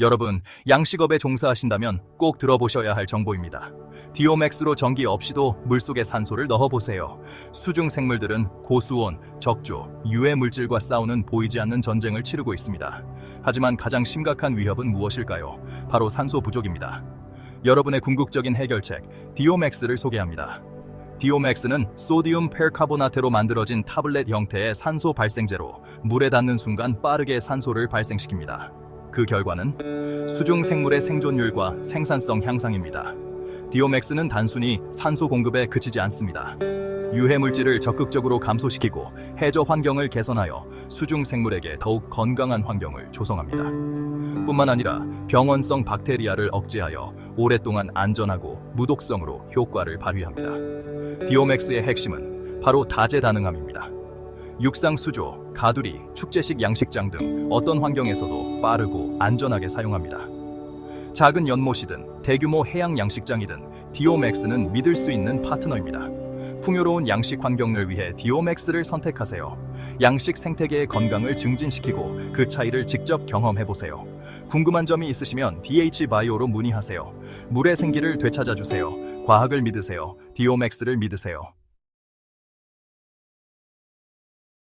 여러분, 양식업에 종사하신다면 꼭 들어보셔야 할 정보입니다. 디오맥스로 전기 없이도 물속에 산소를 넣어보세요. 수중 생물들은 고수온, 적조, 유해 물질과 싸우는 보이지 않는 전쟁을 치르고 있습니다. 하지만 가장 심각한 위협은 무엇일까요? 바로 산소 부족입니다. 여러분의 궁극적인 해결책, 디오맥스를 소개합니다. 디오맥스는 소디움 페르카보나테로 만들어진 타블렛 형태의 산소 발생제로 물에 닿는 순간 빠르게 산소를 발생시킵니다. 그 결과는 수중 생물의 생존율과 생산성 향상입니다. 디오맥스는 단순히 산소 공급에 그치지 않습니다. 유해 물질을 적극적으로 감소시키고 해저 환경을 개선하여 수중 생물에게 더욱 건강한 환경을 조성합니다. 뿐만 아니라 병원성 박테리아를 억제하여 오랫동안 안전하고 무독성으로 효과를 발휘합니다. 디오맥스의 핵심은 바로 다재다능함입니다. 육상 수조, 가두리, 축제식 양식장 등 어떤 환경에서도 빠르고 안전하게 사용합니다. 작은 연못이든 대규모 해양 양식장이든 디오맥스는 믿을 수 있는 파트너입니다. 풍요로운 양식 환경을 위해 디오맥스를 선택하세요. 양식 생태계의 건강을 증진시키고 그 차이를 직접 경험해 보세요. 궁금한 점이 있으시면 DH 바이오로 문의하세요. 물의 생기를 되찾아 주세요. 과학을 믿으세요. 디오맥스를 믿으세요.